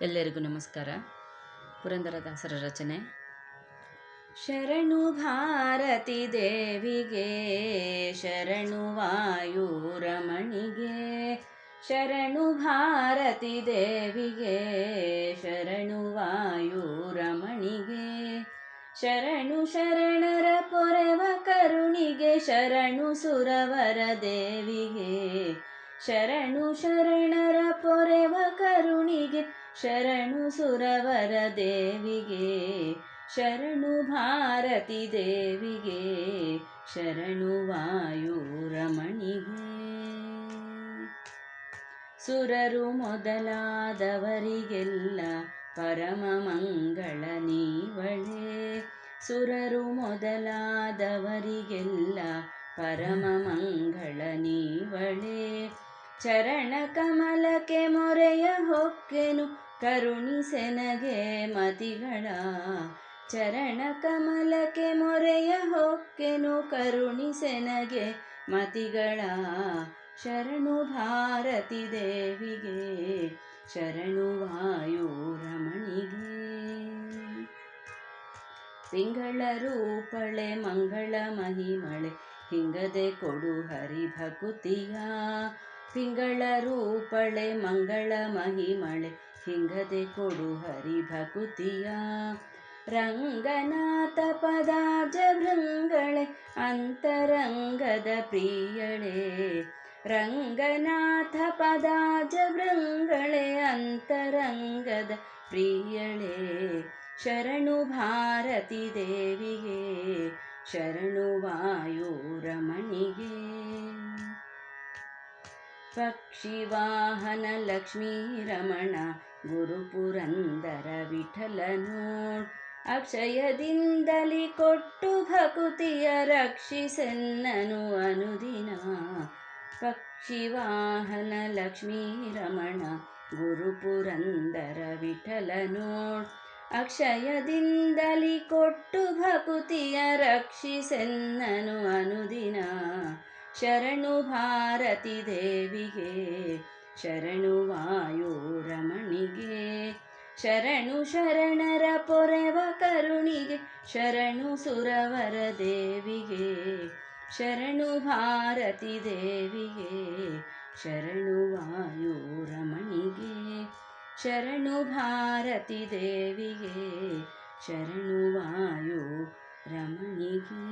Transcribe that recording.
ಎಲ್ಲರಿಗೂ ನಮಸ್ಕಾರ. ಪುರಂದರದಾಸರ ರಚನೆ. ಶರಣು ಭಾರತಿ ದೇವಿಗೆ, ಶರಣು ವಾಯು ರಮಣಿಗೆ ಶರಣು ಭಾರತಿ ದೇವಿಗೆ, ಶರಣು ವಾಯು ರಮಣಿಗೆ ಶರಣು ಶರಣರ ಪೊರೆವ ಕರುಣಿಗೆ, ಶರಣು ಸುರವರ ದೇವಿಗೆ, ಶರಣು ಶರಣರ ಪೊರೆವ ಕರುಣಿಗೆ ಶರಣು ಸುರವರ ದೇವಿಗೆ, ಶರಣು ಭಾರತಿ ದೇವಿಗೆ, ಶರಣು ವಾಯುರಮಣಿಗೆ. ಸುರರು ಮೊದಲಾದವರಿಗೆಲ್ಲ ಪರಮ ಮಂಗಳ ನೀವಳೆ. ಸುರರು ಮೊದಲಾದವರಿಗೆಲ್ಲ ಪರಮ ಮಂಗಳ ನೀವಳೆ. ಚರಣ ಕಮಲಕ್ಕೆ ಮೊರೆಯ ಹೊಕ್ಕೆನು ಕರುಣಿಸೆನಗೆ ಮತಿಗಳ ಚರಣ ಕಮಲಕ್ಕೆ ಮೊರೆಯ ಹೊಕ್ಕೆನು ಕರುಣಿಸೆನಗೆ ಮತಿಗಳ ಶರಣು ಭಾರತಿ ದೇವಿಗೆ ಶರಣು ವಾಯು ರಮಣಿಗೆ. ತಿಂಗಳ ರೂಪಳೆ, ಮಂಗಳ ಮಹಿಮಳೆ, ಹಿಂಗದೆ ಕೊಡು ಹರಿಭಕುತಿಯ. ತಿಂಗಳ ರೂಪಳೆ, ಮಂಗಳ ಮಹಿಮಳೆ ಹಿಂಗದೆ ಕೊಡು ಹರಿಭಕುತಿಯ ರಂಗನಾಥ ಪದಾಜ ಭೃಂಗಳೆ ಅಂತರಂಗದ ಪ್ರಿಯಳೆ ರಂಗನಾಥ ಪದಾಜ ಭೃಂಗಳೆ ಅಂತರಂಗದ ಪ್ರಿಯಳೆ ಶರಣು ಭಾರತಿ ದೇವಿಗೆ ಶರಣು ವಾಯುರಮಣಿಗೆ ಪಕ್ಷಿವಾಹನ ಲಕ್ಷ್ಮೀ ರಮಣ ಗುರುಪುರಂದರ ವಿಠಲನು ಅಕ್ಷಯದಿಂದಲಿ ಕೊಟ್ಟು ಭಕುತಿಯ ರಕ್ಷಿಸೆನ್ನನು ಅನುದಿನ. ಪಕ್ಷಿವಾಹನ ಲಕ್ಷ್ಮೀ ರಮಣ ಗುರುಪುರಂದರ ವಿಠಲನು ಅಕ್ಷಯದಿಂದಲಿ ಕೊಟ್ಟು ಭಕುತಿಯ ರಕ್ಷಿಸೆನ್ನನು ಅನುದಿನ. ಶರಣು ಭಾರತಿ ದೇವಿಗೆ ಶರಣು ವಾಯುರಮಣಿಗೆ ಶರಣು ಶರಣರ ಪೊರೆವ ಕರುಣಿಗೆ ಶರಣು ಸುರವರ ದೇವಿಗೆ ಶರಣು ಭಾರತಿ ದೇವಿಗೆ ಶರಣು ವಾಯುರಮಣಿಗೆ ಶರಣು ಭಾರತಿ ದೇವಿಗೆ ಶರಣು ವಾಯು ರಮಣಿಗೆ